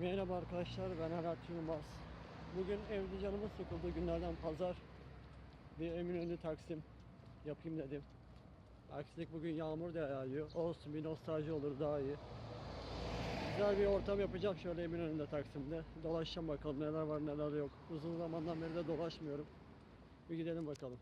Merhaba arkadaşlar ben Arat Yılmaz. Bugün evde canımız sıkıldı günlerden pazar. Bir Eminönü Taksim yapayım dedim. Aksilik bugün yağmur da yağıyor. Olsun bir nostalji olur daha iyi. Güzel bir ortam yapacağım şöyle Eminönü'nde Taksim'de. Dolaşacağım bakalım neler var neler yok. Uzun zamandan beri de dolaşmıyorum. Bir gidelim bakalım.